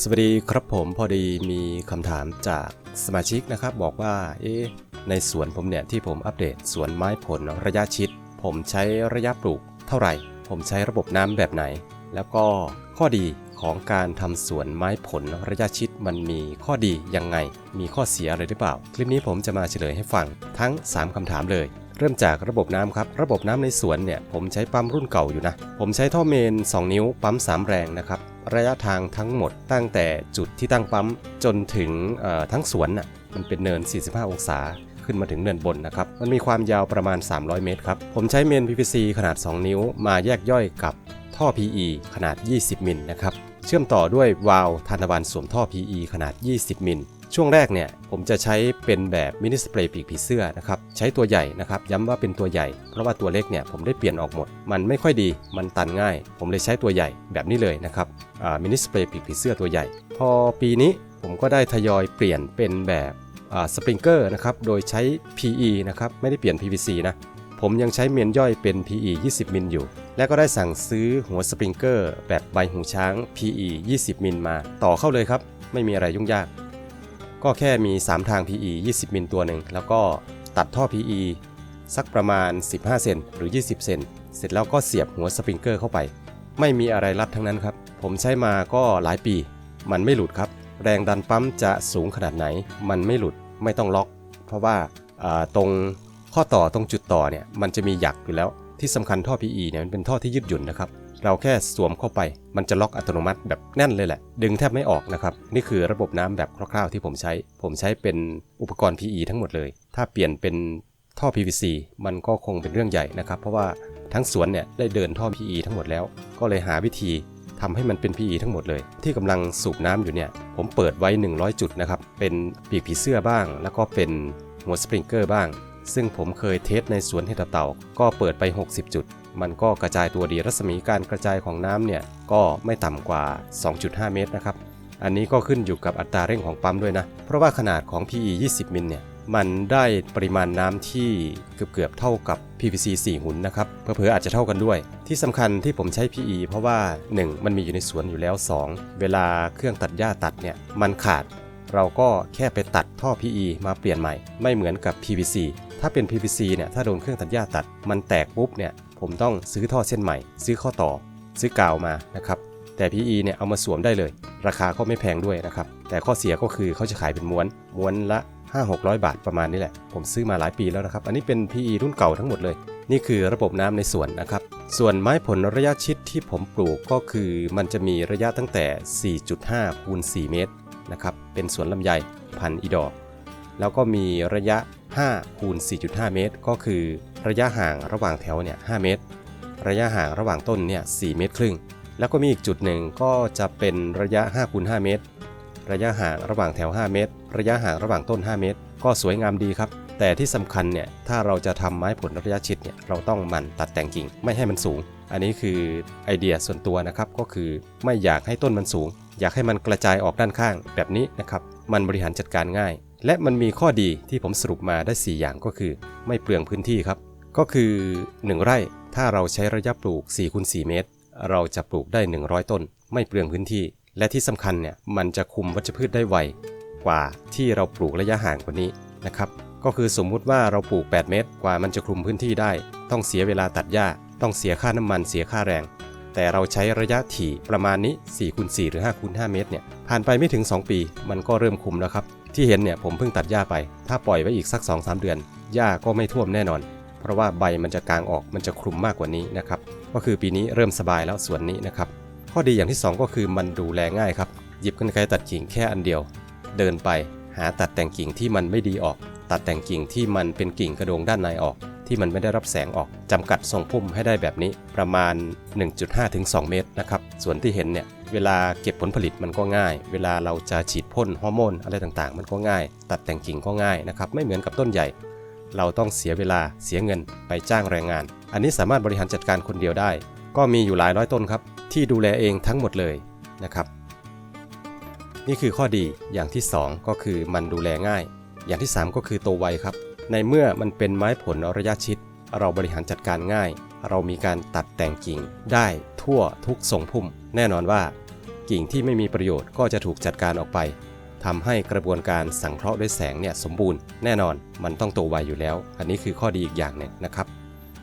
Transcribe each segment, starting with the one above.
สวัสดีครับผมพอดีมีคำถามจากสมาชิกนะครับ บอกว่าเอ๊ะในสวนผมเนี่ยที่ผมอัปเดตสวนไม้ผลระยะชิด ผมใช้ระยะปลูกเท่าไหร่ ผมใช้ระบบน้ำแบบไหน แล้วก็ข้อดีของการทำสวนไม้ผลระยะชิดมันมีข้อดียังไง มีข้อเสียอะไรหรือเปล่า คลิปนี้ผมจะมาเฉลยให้ฟังทั้ง 3คำถามเลย เริ่มจากระบบน้ำครับ ระบบน้ำในสวนเนี่ยผมใช้ปั๊มรุ่นเก่าอยู่นะ ผมใช้ท่อเมน 2 นิ้วปั๊ม 3 แรงนะครับ ระยะทางทั้งหมดตั้งแต่จุดที่ตั้งปั๊มจนถึงทั้งสวนน่ะมันเป็นเนิน 45 องศาขึ้นมาถึงเนินบนนะครับ มันมีความยาวประมาณ 300 เมตรครับ ผมใช้เมน PVC ขนาด 2 นิ้ว มาแยกย่อยกับท่อ PE ขนาด 20 มิลนะครับ เชื่อมต่อด้วยวาล์วทานตะวันสวมท่อ PE ขนาด 20 มิล ช่วงแรกเนี่ยผมจะใช้เป็นแบบมินิสเปรย์ปีกผีเสื้อนะครับใช้ตัวใหญ่นะครับย้ำว่าเป็นตัวใหญ่ เพราะว่าตัวเล็กเนี่ยผมได้เปลี่ยนออกหมด มันไม่ค่อยดีมันตันง่าย ผมเลยใช้ตัวใหญ่แบบนี้เลยนะครับมินิสเปรย์ปีกผีเสื้อตัวใหญ่ พอปีนี้ผมก็ได้ทยอยเปลี่ยนเป็นแบบสปริงเกอร์นะครับโดยใช้ PE นะครับไม่ได้เปลี่ยน PVC นะผมยังใช้เมนย่อยเป็น PE 20 มิลอยู่ และก็ได้สั่งซื้อหัวสปริงเกอร์แบบใบหูช้าง PE 20 มิลมา ต่อเข้าเลยครับ ไม่มีอะไรยุ่งยาก ก็แค่มี 3 ทาง PE 20 มิลตัวหนึ่ง แล้วก็ตัดท่อ PE สักประมาณ 15 เซนหรือ 20 เซน เสร็จแล้วก็เสียบหัวสปริงเกอร์เข้าไป ไม่มีอะไรรัดทั้งนั้นครับ ผมใช้มาก็หลายปี มันไม่หลุดครับ แรงดันปั๊มจะสูงขนาดไหน มันไม่หลุด ไม่ต้องล็อก เพราะว่าาตรงข้อต่อตรงจุดต่อเนี่ย มันจะมีหยักอยู่แล้ว ที่สำคัญท่อ PE เนี่ยมันเป็นท่อที่ยืดหยุ่นนะครับ เราแค่สวมเข้าไป มันจะล็อกอัตโนมัติแบบแน่นเลยแหละ ดึงแทบไม่ออกนะครับ นี่คือระบบน้ำแบบคร่าวๆที่ผมใช้ ผมใช้เป็นอุปกรณ์ PE ทั้งหมดเลย ถ้าเปลี่ยนเป็นท่อ PVC มันก็คงเป็นเรื่องใหญ่นะครับ เพราะว่าทั้งสวนเนี่ยได้เดินท่อ PE ทั้งหมดแล้ว ก็เลยหาวิธีทำให้มันเป็น PE ทั้งหมดเลย ที่กำลังสูบน้ำอยู่เนี่ย ผมเปิดไว้ 100 จุดนะครับ เป็นปีกผีเสื้อบ้าง แล้วก็เป็นหัวสปริงเกอร์บ้าง ซึ่งผมเคยเทสในสวนเห็ดเต่า ก็เปิดไป 60 จุด มันก็กระจายตัวดีรัศมีการกระจายของน้ำเนี่ย ก็ไม่ต่ำกว่า 2.5 เมตรนะครับ อันนี้ก็ขึ้นอยู่กับอัตราเร่งของปั๊มด้วยนะ เพราะว่าขนาดของ PE 20 มิลเนี่ยมันได้ปริมาณน้ำที่เกือบๆเท่ากับ PVC 4 หุ่นนะครับเผลออาจจะเท่ากันด้วย ที่สำคัญที่ผมใช้ PE เพราะว่า 1. มันมีอยู่ในสวนอยู่แล้ว 2. เวลาเครื่องตัดหญ้าตัดเนี่ยมันขาด เราก็แค่ไปตัดท่อ PE มาเปลี่ยนใหม่ ไม่เหมือนกับ PVC ถ้าเป็น PVC เนี่ยถ้าโดนเครื่องตัดหญ้าตัด มันแตกปุ๊บเนี่ยผมต้องซื้อท่อเส้นใหม่ ซื้อข้อต่อ ซื้อกาวมานะครับแต่ PE เนี่ยเอามาสวมได้เลย ราคาก็ไม่แพงด้วยนะครับแต่ข้อเสียก็คือเขาจะขายเป็นม้วนม้วนละ 5-600 บาทประมาณนี้แหละ ผมซื้อมาหลายปีแล้วนะครับ อันนี้เป็น PE รุ่นเก่าทั้งหมดเลย นี่คือระบบน้ำในสวนนะครับ ส่วนไม้ผลระยะชิดที่ผมปลูกก็คือมันจะมีระยะตั้งแต่ 4.5คูณ4เมตรนะครับเป็นสวนลำไยพันอีดอร์แล้วก็มีระยะ 5คูณ4.5 เมตร ก็คือระยะห่างระหว่างแถวเนี่ย5เมตร ระยะห่างระหว่างต้นเนี่ย4เมตรครึ่ง แล้วก็มีอีกจุดหนึ่งก็จะเป็นระยะ5คูณ5เมตร ระยะห่างระหว่างแถว 5 เมตร ระยะห่างระหว่างต้น 5 เมตร ก็สวยงามดีครับ แต่ที่สำคัญเนี่ยถ้าเราจะทำไม้ผลระยะชิดเนี่ยเราต้องมันตัดแต่งกิ่งไม่ให้มันสูง อันนี้คือไอเดียส่วนตัวนะครับก็คือไม่อยากให้ต้นมันสูง อยากให้มันกระจายออกด้านข้างแบบนี้นะครับมันบริหารจัดการง่าย และมันมีข้อดีที่ผมสรุปมาได้ 4 อย่างก็คือ ไม่เปลืองพื้นที่ครับ ก็คือ 1 ไร่ถ้าเราใช้ระยะปลูก4คูณ4เมตร เราจะปลูกได้ 100 ต้น ไม่เปลืองพื้นที่ และที่สำคัญเนี่ยมันจะคุมวัชพืชได้ไวกว่าที่เราปลูกระยะห่างกว่านี้นะครับก็คือสมมุติว่าเราปลูก 8 เมตร กว่ามันจะคลุมพื้นที่ได้ ต้องเสียเวลาตัดหญ้า ต้องเสียค่าน้ำมันเสียค่าแรง แต่เราใช้ระยะถี่ประมาณนี้4คูณ4หรือ5คูณ5เมตรเนี่ยผ่านไปไม่ถึง 2 ปี มันก็เริ่มคุมแล้วครับ ที่เห็นเนี่ยผมเพิ่งตัดหญ้าไป ถ้าปล่อยไว้อีกสัก 2-3 เดือน หญ้าก็ไม่ท่วมแน่นอน เพราะว่าใบมันจะกางออกมันจะคลุมมากกว่านี้นะครับ ก็คือปีนี้เริ่มสบายแล้วส่วนนี้นะครับ ข้อดีอย่างที่ 2 ก็คือมันดูแลง่ายครับ หยิบกันไกรตัดกิ่งแค่อันเดียว เดินไปหาตัดแต่งกิ่งที่มันไม่ดีออก ตัดแต่งกิ่งที่มันเป็นกิ่งกระโดงด้านในออก ที่มันไม่ได้รับแสงออกจำกัดทรงพุ่มให้ได้แบบนี้ประมาณ 1.5ถึง2เมตรนะครับส่วนที่เห็นเนี่ยเวลาเก็บผลผลิตมันก็ง่าย เวลาเราจะฉีดพ่นฮอร์โมนอะไรต่างๆ มันก็ง่าย ตัดแต่งกิ่งก็ง่ายนะครับไม่เหมือนกับต้นใหญ่ เราต้องเสียเวลาเสียเงินไปจ้างแรงงาน อันนี้สามารถบริหารจัดการคนเดียวได้ ก็มีอยู่หลายร้อยต้นครับ ที่ดูแลเองทั้งหมดเลยนะครับนี่คือข้อดีอย่างที่ 2 ก็คือมันดูแลง่าย อย่างที่ 3 ก็คือโตไวครับ ในเมื่อมันเป็นไม้ผลระยะชิด เราบริหารจัดการง่าย เรามีการตัดแต่งกิ่งได้ทั่วทุกทรงพุ่ม แน่นอนว่า กิ่งที่ไม่มีประโยชน์ก็จะถูกจัดการออกไปทำให้กระบวนการสังเคราะห์ด้วยแสงเนี่ยสมบูรณ์แน่นอนมันต้องโตไวอยู่แล้ว อันนี้คือข้อดีอีกอย่างหนึ่งนะครับ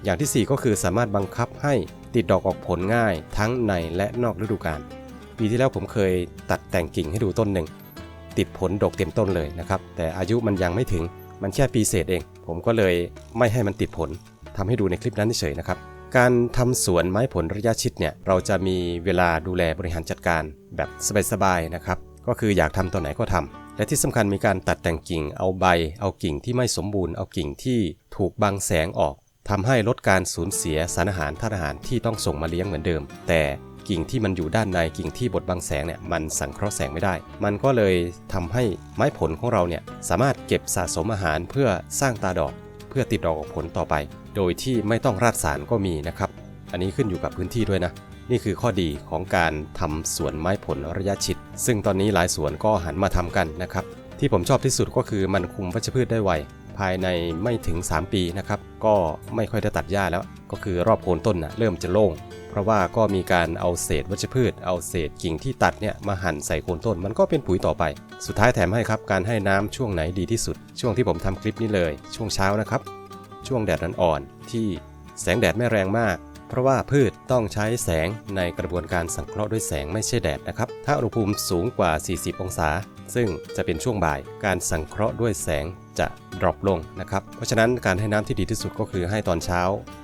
อย่างที่ 4 ก็คือสามารถบังคับให้ติดดอกออกผลง่ายทั้งในและนอกฤดูกาลปีที่แล้วผมเคยตัดแต่งกิ่งให้ดูต้นหนึ่ง ติดผลดกเต็มต้นเลยนะครับ แต่อายุมันยังไม่ถึง มันแค่ปีเศษเอง ผมก็เลยไม่ให้มันติดผลทำให้ดูในคลิปนั้นเฉยๆนะครับ การทำสวนไม้ผลระยะชิดเนี่ยเราจะมีเวลาดูแลบริหารจัดการแบบสบายๆนะครับ ก็คืออยากทำตัวไหนก็ทำและที่สำคัญมีการตัดแต่งกิ่ง เอาใบ เอากิ่งที่ไม่สมบูรณ์ เอากิ่งที่ถูกบังแสงออกทำให้ลดการสูญเสียสารอาหารธาตุอาหารที่ต้องส่งมาเลี้ยงเหมือนเดิม แต่ กิ่งที่มันอยู่ด้านในกิ่งที่บดบังแสงเนี่ยมันสังเคราะห์แสงไม่ได้ มันก็เลยทำให้ไม้ผลของเราเนี่ยสามารถเก็บสะสมอาหารเพื่อสร้างตาดอก เพื่อติดดอกออกผลต่อไป โดยที่ไม่ต้องราดสารก็มีนะครับ อันนี้ขึ้นอยู่กับพื้นที่ด้วยนะนี่คือข้อดีของการทำสวนไม้ผลระยะชิด ซึ่งตอนนี้หลายสวนก็หันมาทำกันนะครับ ที่ผมชอบที่สุดก็คือมันคุมวัชพืชได้ไว ภายในไม่ถึง 3 ปีนะครับ ก็ไม่ค่อยได้ตัดหญ้าแล้ว ก็คือรอบโคนต้นนะเริ่มจะโล่ง เพราะว่าก็มีการเอาเศษวัชพืช เอาเศษกิ่งที่ตัดเนี่ยมาหั่นใส่โคนต้น มันก็เป็นปุ๋ยต่อไป สุดท้ายแถมให้ครับการให้น้ำช่วงไหนดีที่สุด ช่วงที่ผมทำคลิปนี้เลย ช่วงเช้านะครับ ช่วงแดดอ่อนๆที่แสงแดดไม่แรงมาก เพราะว่าพืชต้องใช้แสงในกระบวนการสังเคราะห์ด้วยแสงไม่ใช่แดดนะครับ ถ้าอุณหภูมิสูงกว่า 40 องศา ซึ่งจะเป็นช่วงบ่ายการสังเคราะห์ด้วยแสงจะดรอปลงนะครับ เพราะฉะนั้นการให้น้ำที่ดีที่สุดก็คือให้ตอนเช้า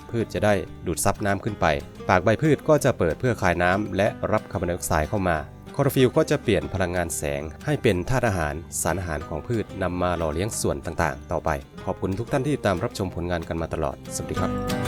พืชจะได้ดูดซับน้ำขึ้นไป ปากใบพืชก็จะเปิดเพื่อคายน้ำและรับคาร์บอนไดออกไซด์เข้ามาคลอโรฟิลก็จะเปลี่ยนพลังงานแสงให้เป็นธาตุอาหารสารอาหารของพืชนำมาหล่อเลี้ยงส่วนต่างๆ ต่อไป ขอบคุณทุกท่านที่ตามรับชมผลงานกันมาตลอด สวัสดีครับ